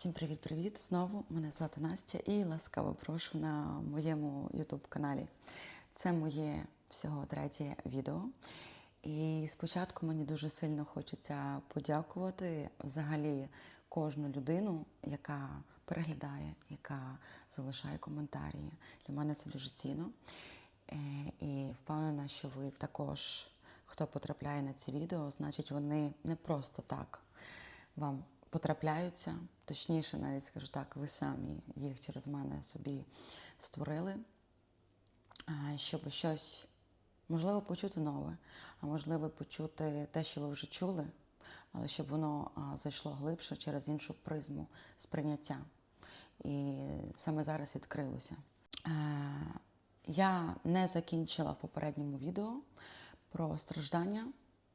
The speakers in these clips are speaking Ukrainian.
Всім привіт-привіт! Знову мене звати Настя і ласкаво прошу на моєму YouTube каналі. Це моє всього третє відео. І спочатку мені дуже сильно хочеться подякувати взагалі кожну людину, яка переглядає, яка залишає коментарі. Для мене це дуже цінно. Е, І впевнена, що ви також, хто потрапляє на ці відео, значить вони не просто так вам потрапляються. Точніше, навіть скажу так, ви самі їх через мене собі створили, щоб щось, можливо, почути нове, а можливо, почути те, що ви вже чули, але щоб воно зайшло глибше через іншу призму сприйняття. І саме зараз відкрилося. Я не закінчила в попередньому відео про страждання,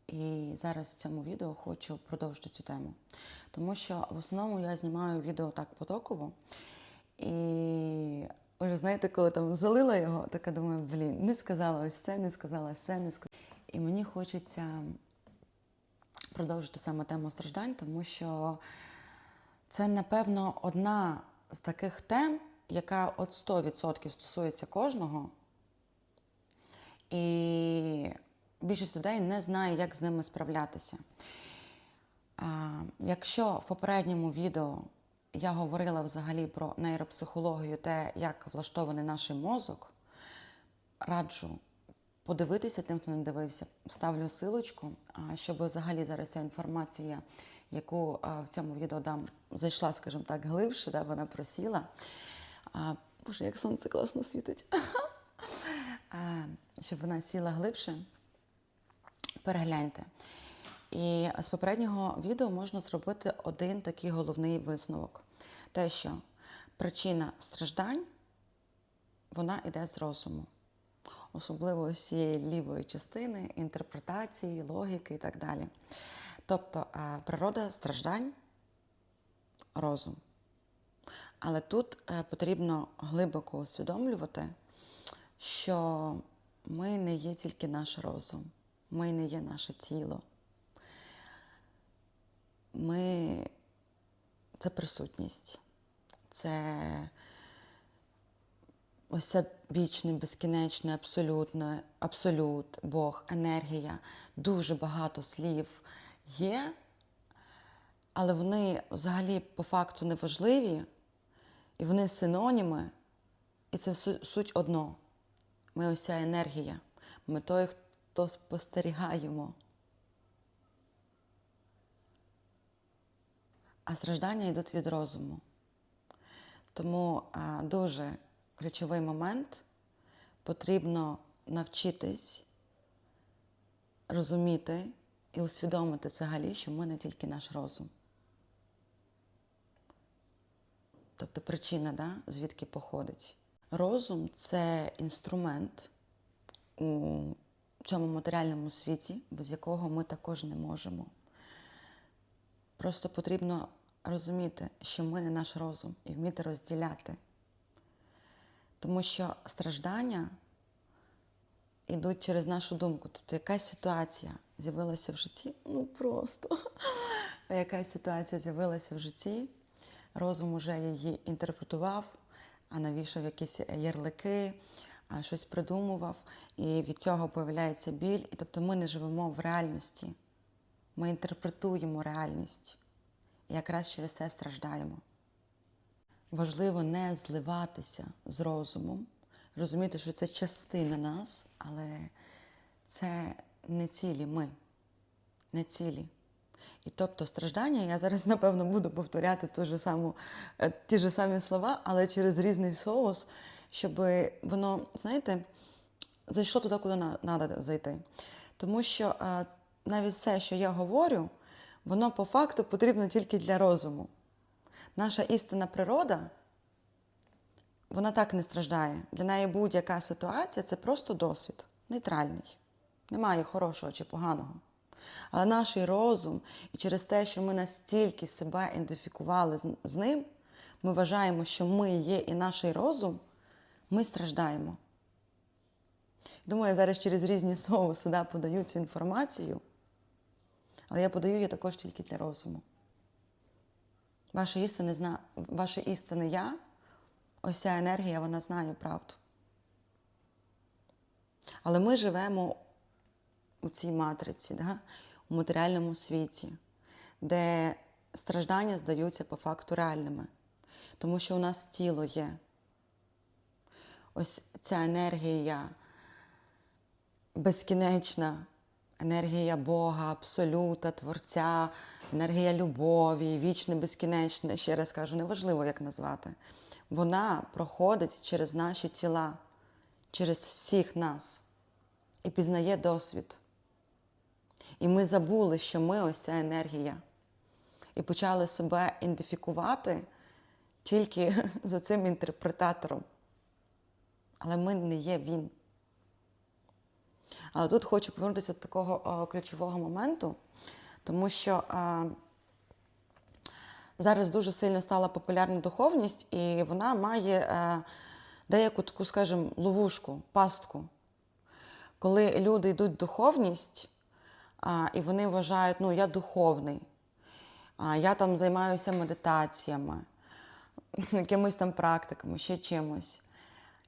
і зараз в цьому відео хочу продовжити цю тему. Тому що в основному я знімаю відео так потоково. І вже знаєте, коли там залила його, така думаю, блін, не сказала ось це, не сказала ось це, не сказала. І мені хочеться продовжити саме тему страждань, тому що це, напевно, одна з таких тем, яка от 100% стосується кожного. І більшість людей не знає, як з ними справлятися. Якщо в попередньому відео я говорила взагалі про нейропсихологію, те, як влаштований наш мозок, раджу подивитися тим, хто не дивився. Ставлю силочку, щоб взагалі зараз ця інформація, яку в цьому відео дам, зайшла, скажімо так, глибше, да, вона просіла. Боже, як сонце класно світить. Щоб вона сіла глибше, перегляньте. І з попереднього відео можна зробити один такий головний висновок: те, що причина страждань вона йде з розуму, особливо з цієї лівої частини, інтерпретації, логіки і так далі. Тобто природа страждань розум. Але тут е, потрібно глибоко усвідомлювати, що ми не є тільки наш розум, ми не є наше тіло. Ми це присутність, це ось це вічне, безкінечне, абсолютне, абсолют, Бог, енергія, дуже багато слів є, але вони взагалі по факту не важливі, і вони синоніми, і це суть одно. Ми ось ця енергія. Ми той, хто спостерігаємо. А страждання йдуть від розуму. Тому а, дуже ключовий момент потрібно навчитись розуміти і усвідомити взагалі, що ми не тільки наш розум. Тобто причина, да, звідки походить. Розум це інструмент у цьому матеріальному світі, без якого ми також не можемо. Просто потрібно розуміти, що ми не наш розум і вміти розділяти. Тому що страждання йдуть через нашу думку. Тобто якась ситуація з'явилася в житті, ну просто якась ситуація з'явилася в житті, розум уже її інтерпретував, а навішав якісь ярлики, щось придумував, і від цього появляється біль. І тобто ми не живемо в реальності. Ми інтерпретуємо реальність і якраз через це страждаємо. Важливо не зливатися з розумом, розуміти, що це частина нас, але це не цілі ми, не цілі. І тобто страждання, я зараз, напевно, буду повторяти ту ж саму, е, ті ж самі слова, але через різний соус, щоб воно, знаєте, зайшло туди, куди треба зайти. Тому що е, навіть все, що я говорю, воно по факту потрібно тільки для розуму. Наша істинна природа, вона так не страждає. Для неї будь-яка ситуація це просто досвід, нейтральний. Немає хорошого чи поганого. Але наш розум, і через те, що ми настільки себе ідентифікували з- ним, ми вважаємо, що ми є і наш розум, ми страждаємо. Думаю, я зараз через різні соуси да, подаю цю інформацію, але я подаю її також тільки для розуму. Ваше істинне, зна... Ваше істинне я, ось ця енергія, вона знає правду. Але ми живемо у цій матриці, да? у матеріальному світі, де страждання здаються по факту реальними, тому що у нас тіло є. Ось ця енергія безкінечна, енергія Бога, Абсолюта, Творця, енергія любові, вічне, безкінечне, ще раз кажу, неважливо, як назвати. Вона проходить через наші тіла, через всіх нас і пізнає досвід. І ми забули, що ми ось ця енергія. І почали себе ідентифікувати тільки з оцим інтерпретатором. Але ми не є він. Але тут хочу повернутися до такого о, ключового моменту, тому що а, зараз дуже сильно стала популярна духовність, і вона має е, деяку таку, скажімо, ловушку, пастку. Коли люди йдуть в духовність, а, і вони вважають, ну, я духовний, а, я там займаюся медитаціями, якимись там практиками, ще чимось.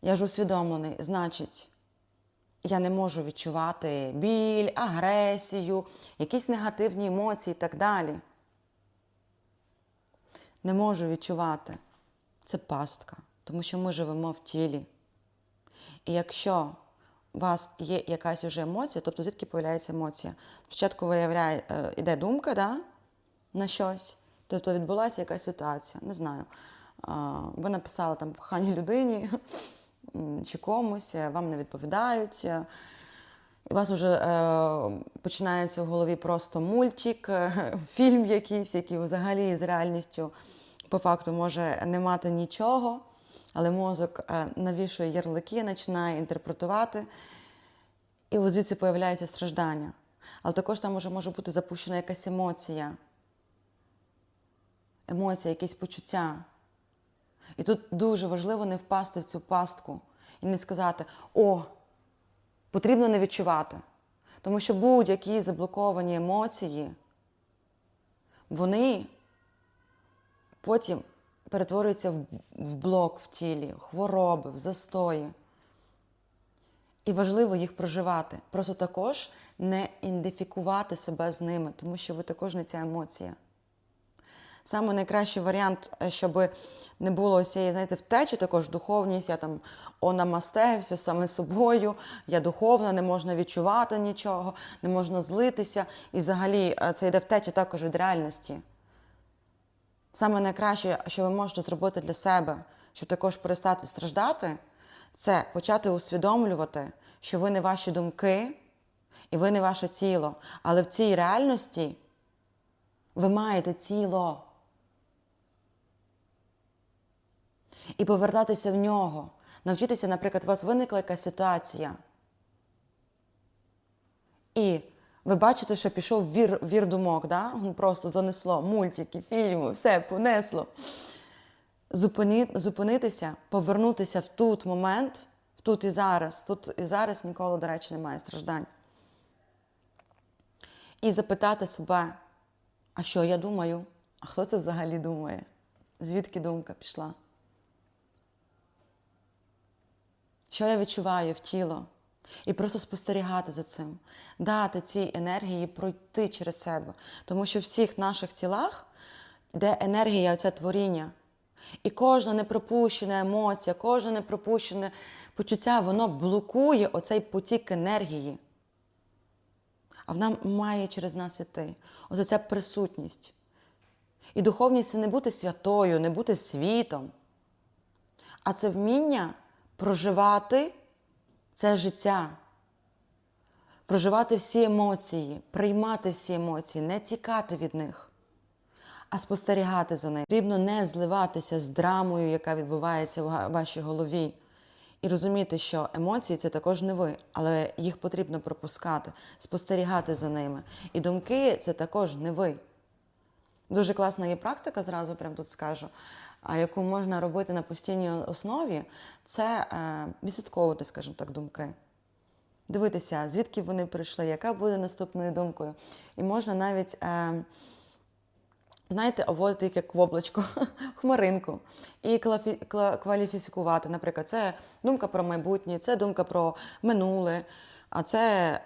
Я ж усвідомлений, значить, я не можу відчувати біль, агресію, якісь негативні емоції і так далі. Не можу відчувати. Це пастка, тому що ми живемо в тілі. І якщо у вас є якась вже емоція, тобто звідки появляється емоція? Спочатку виявляє, е, іде думка да, на щось, тобто відбулася якась ситуація, не знаю. А, Ви написали там коханій людині чи комусь, е, вам не відповідають. е, у вас вже е, починається в голові просто мультик, е, фільм якийсь, який взагалі з реальністю по факту може не мати нічого, але мозок навішує ярлики, починає інтерпретувати, і ось звідси появляється страждання. Але також там може, може бути запущена якась емоція, емоція, якісь почуття. І тут дуже важливо не впасти в цю пастку і не сказати: о, потрібно не відчувати. Тому що будь-які заблоковані емоції, вони потім перетворюються в, блок в тілі, хвороби, в застої. І важливо їх проживати. Просто також не ідентифікувати себе з ними, тому що ви також не ця емоція. Саме найкращий варіант, е, щоб не було цієї, знаєте, втечі, також духовність, я там онамасте, все саме собою, я духовна, не можна відчувати нічого, не можна злитися. І взагалі е, це йде втеча також від реальності. Саме найкраще, що ви можете зробити для себе, щоб також перестати страждати, це почати усвідомлювати, що ви не ваші думки і ви не ваше тіло. Але в цій реальності ви маєте тіло. І повертатися в нього. Навчитися, наприклад, у вас виникла якась ситуація. І ви бачите, що пішов вір, вір думок, да? Просто занесло мультики, фільми, все понесло. Зупині, зупинитися, повернутися в тут момент, в тут і зараз. Тут і зараз ніколи, до речі, немає страждань. І запитати себе, а що я думаю? А хто це взагалі думає? Звідки думка пішла? Що я відчуваю в тіло? І просто спостерігати за цим, дати цій енергії пройти через себе. Тому що в всіх наших тілах йде енергія оця творіння. І кожна непропущена емоція, кожне непропущене почуття, воно блокує оцей потік енергії. А вона має через нас іти. Оце ця присутність. І духовність це не бути святою, не бути світом, а це вміння проживати це життя, проживати всі емоції, приймати всі емоції, не тікати від них, а спостерігати за ними. Потрібно не зливатися з драмою, яка відбувається в вашій голові. І розуміти, що емоції це також не ви, але їх потрібно пропускати, спостерігати за ними. І думки це також не ви. Дуже класна є практика, зразу прям тут скажу, яку можна робити на постійній основі, це е, відслідковувати, скажімо так, думки. Дивитися, звідки вони прийшли, яка буде наступною думкою. І можна навіть е, знаєте, обводити як в облачко, хмаринку, і кваліфікувати. Наприклад, це думка про майбутнє, це думка про минуле, а це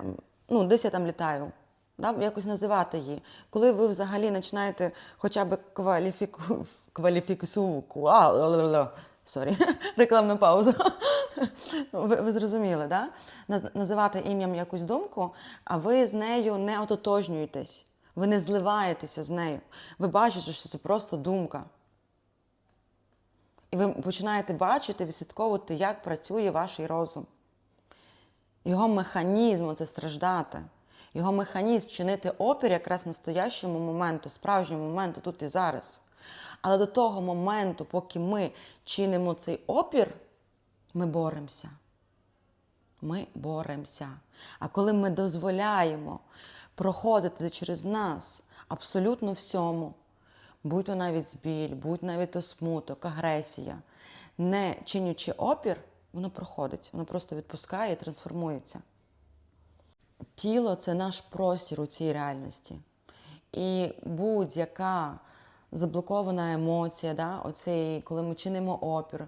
ну, десь я там літаю. Да? Якось називати її. Коли ви взагалі починаєте хоча б кваліфіку... кваліфіксувку. Сорі, рекламна пауза. Ну, ви, ви зрозуміли, да? Називати ім'ям якусь думку, а ви з нею не ототожнюєтесь. Ви не зливаєтеся з нею. Ви бачите, що це просто думка. І ви починаєте бачити, відслідковувати, як працює ваш розум. Його механізм це страждати. Його механізм чинити опір якраз настоящому моменту, справжньому моменту тут і зараз. Але до того моменту, поки ми чинимо цей опір, ми боремося. Ми боремося. А коли ми дозволяємо проходити через нас абсолютно всьому, будь то навіть біль, будь навіть то смуток, агресія, не чинячи опір, воно проходить, воно просто відпускає і трансформується. Тіло це наш простір у цій реальності. І будь-яка заблокована емоція, да, оцей, коли ми чинимо опір,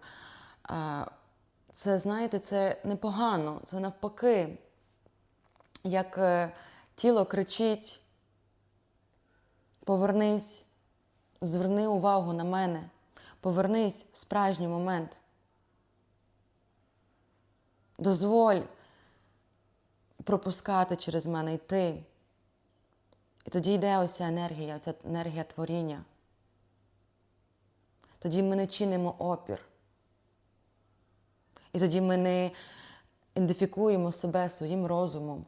це, знаєте, це непогано, це навпаки, як е, тіло кричить: повернись, зверни увагу на мене, повернись в справжній момент. Дозволь пропускати через мене йти. І тоді йде ось ця енергія, ця енергія творіння. Тоді ми не чинимо опір. І тоді ми не ідентифікуємо себе своїм розумом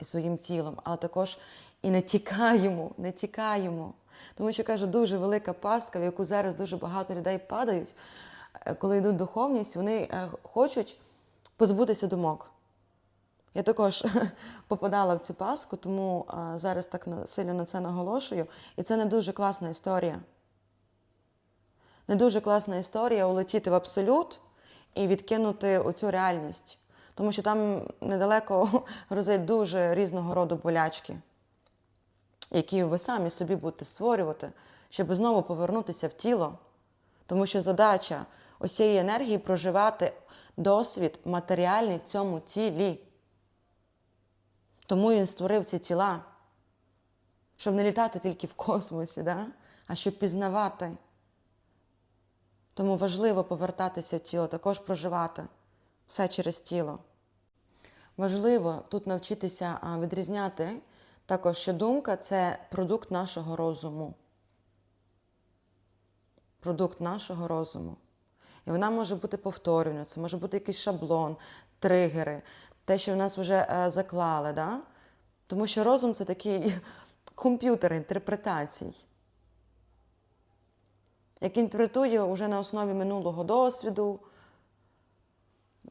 і своїм тілом, але також і не тікаємо, не тікаємо. Тому що кажу, дуже велика пастка, в яку зараз дуже багато людей падають, е, коли йдуть духовність, вони е, хочуть позбутися думок. Я також попадала в цю паску, тому зараз так сильно на це наголошую. І це не дуже класна історія. Не дуже класна історія улетіти в абсолют і відкинути оцю реальність. Тому що там недалеко грозить дуже різного роду болячки, які ви самі собі будете створювати, щоб знову повернутися в тіло. Тому що задача ось цієї енергії проживати досвід матеріальний в цьому тілі. Тому він створив ці тіла, щоб не літати тільки в космосі, да? а щоб пізнавати. Тому важливо повертатися в тіло, також проживати все через тіло. Важливо тут навчитися відрізняти також, що думка це продукт нашого розуму. Продукт нашого розуму. І вона може бути повторювана, це може бути якийсь шаблон, тригери, те, що в нас вже е, заклали. Да? Тому що розум це такий комп'ютер інтерпретацій, який інтерпретує вже на основі минулого досвіду,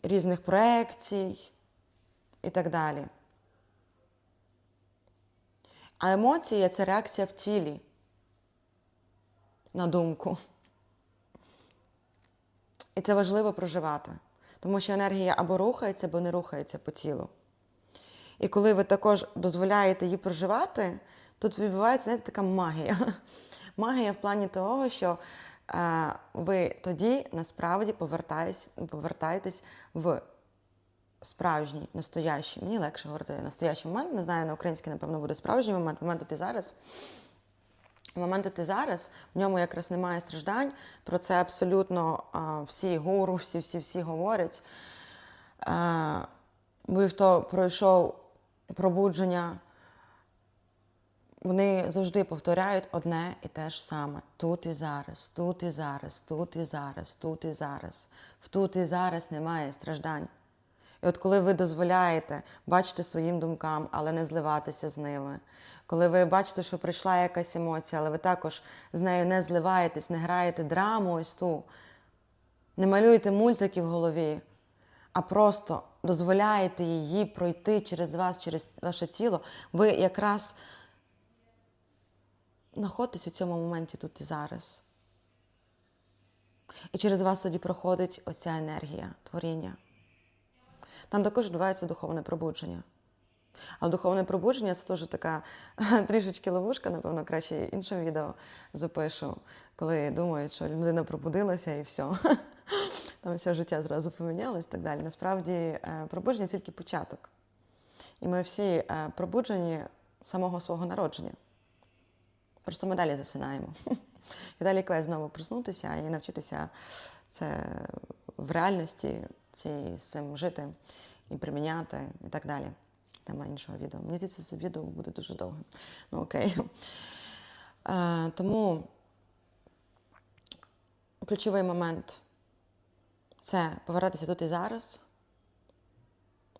різних проекцій і так далі. А емоція це реакція в тілі на думку. І це важливо проживати, тому що енергія або рухається, або не рухається по тілу. І коли ви також дозволяєте її проживати, тут відбувається знаєте, така магія. Магія в плані того, що е, ви тоді насправді повертаєтесь, в справжній, настоящий. Мені легше говорити настоящий момент. Не знаю, на українській, напевно, буде справжній момент, момент тут і зараз. Момент тут і зараз, в ньому якраз немає страждань. Про це абсолютно а, всі гуру, всі, всі, всі говорять. А, ви, хто пройшов пробудження, вони завжди повторяють одне і те ж саме: тут і зараз, тут і зараз, тут і зараз, тут і зараз. В тут і зараз немає страждань. І от коли ви дозволяєте бачити своїм думкам, але не зливатися з ними, коли ви бачите, що прийшла якась емоція, але ви також з нею не зливаєтесь, не граєте драму ось ту, не малюєте мультики в голові, а просто дозволяєте її пройти через вас, через ваше тіло, ви якраз знаходитесь у цьому моменті тут і зараз. І через вас тоді проходить оця енергія творіння. Там також відбувається духовне пробудження. А духовне пробудження це теж така трішечки ловушка, напевно, краще іншим відео запишу, коли думають, що людина пробудилася і все. Там все життя зразу помінялось і так далі. Насправді е, пробудження тільки початок. І ми всі е, пробуджені самого свого народження. Просто ми далі засинаємо. І далі квест знову проснутися і навчитися це в реальності ці, з цим жити і приміняти і так далі. Тема іншого відео. Мені здається, це відео буде дуже довгим. Ну окей. Е, тому ключовий момент це повертатися тут і зараз.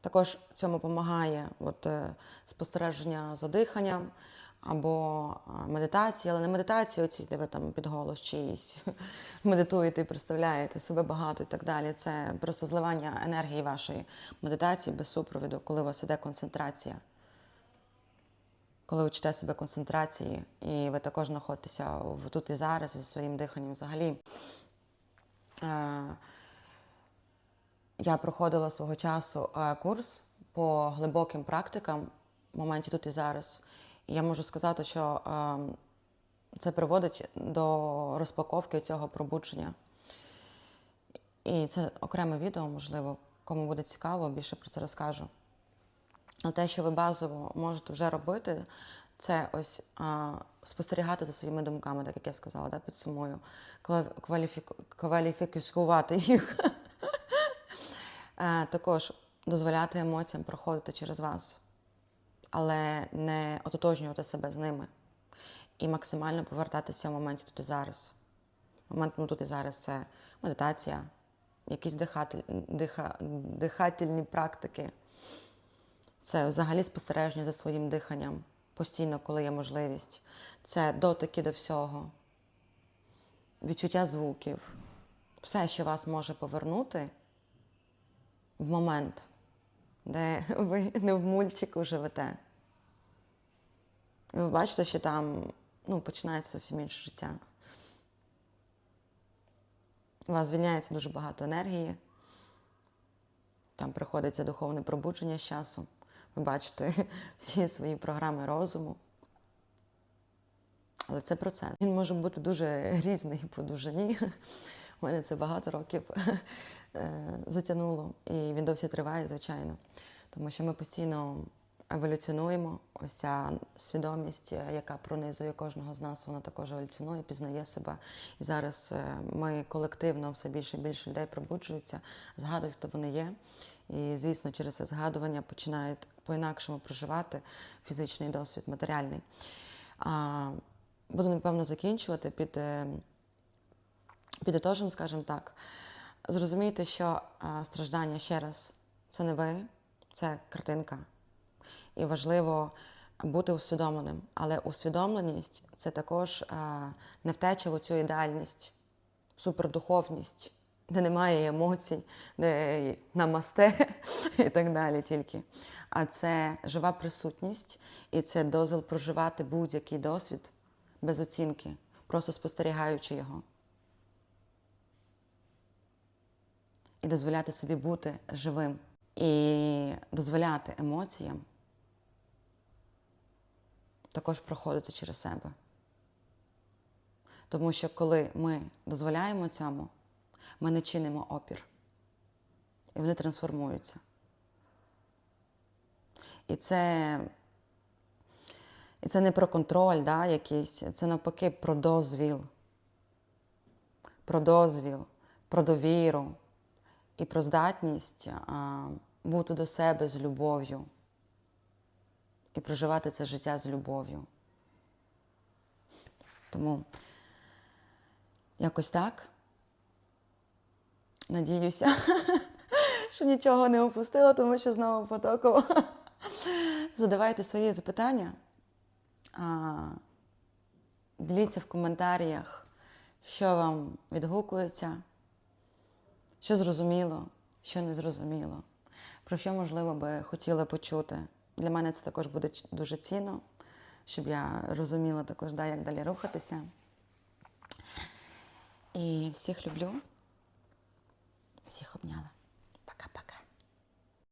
Також цьому допомагає от, е, спостереження за диханням або медитація, але не медитація, оці, де ви там під голос чиїсь медитуєте і представляєте себе багато і так далі. Це просто зливання енергії вашої медитації без супровіду, коли у вас іде концентрація. Коли ви читаєте себе концентрації, і ви також знаходитеся в тут і зараз зі своїм диханням взагалі. Е, я проходила свого часу е, курс по глибоким практикам в моменті тут і зараз. Я можу сказати, що е, це приводить до розпаковки цього пробудження. І це окреме відео, можливо, кому буде цікаво, більше про це розкажу. Але те, що ви базово можете вже робити, це ось а, спостерігати за своїми думками, так як я сказала, да, підсумую, кваліфіку- кваліфікувати їх. Е, Також дозволяти емоціям проходити через вас, але не ототожнювати себе з ними і максимально повертатися в моменті тут і зараз. Момент ну, тут і зараз це медитація, якісь дихатель, диха, дихательні практики. Це взагалі спостереження за своїм диханням постійно, коли є можливість. Це дотики до всього, відчуття звуків, все, що вас може повернути в момент, де ви не в мультику живете. Ви бачите, що там ну, починається зовсім інше життя. У вас звільняється дуже багато енергії. Там приходиться духовне пробудження з часом. Ви бачите всі свої програми розуму. Але це процес. Він може бути дуже різний по довжині. У мене це багато років е, затягнуло, і він досі триває, звичайно. Тому що ми постійно еволюціонуємо. Ось ця свідомість, е, яка пронизує кожного з нас, вона також еволюціонує, пізнає себе. І зараз е, ми колективно все більше і більше людей пробуджуються, згадують, хто вони є. І, звісно, через це згадування починають по-інакшому проживати фізичний досвід, матеріальний. Буду, напевно, закінчувати під е, підітожем, скажімо так. Зрозумійте, що страждання ще раз це не ви, це картинка. І важливо бути усвідомленим. Але усвідомленість це також не втеча в цю ідеальність, супердуховність, де немає емоцій, де намасте і так далі тільки. А це жива присутність, і це дозвіл проживати будь-який досвід без оцінки, просто спостерігаючи його. І дозволяти собі бути живим. І дозволяти емоціям також проходити через себе. Тому що коли ми дозволяємо цьому, ми не чинимо опір. І вони трансформуються. І це, і це не про контроль да, якийсь, це навпаки про дозвіл. Про дозвіл, про довіру і про здатність а, бути до себе з любов'ю і проживати це життя з любов'ю. Тому якось так. Надіюся, що нічого не опустила, тому що знову потоково. Задавайте свої запитання. Діліться в коментарях, що вам відгукується, що зрозуміло, що не зрозуміло, про що, можливо, би хотіли почути. Для мене це також буде дуже цінно, щоб я розуміла також, да, як далі рухатися. І всіх люблю, всіх обняла. Пока-пока.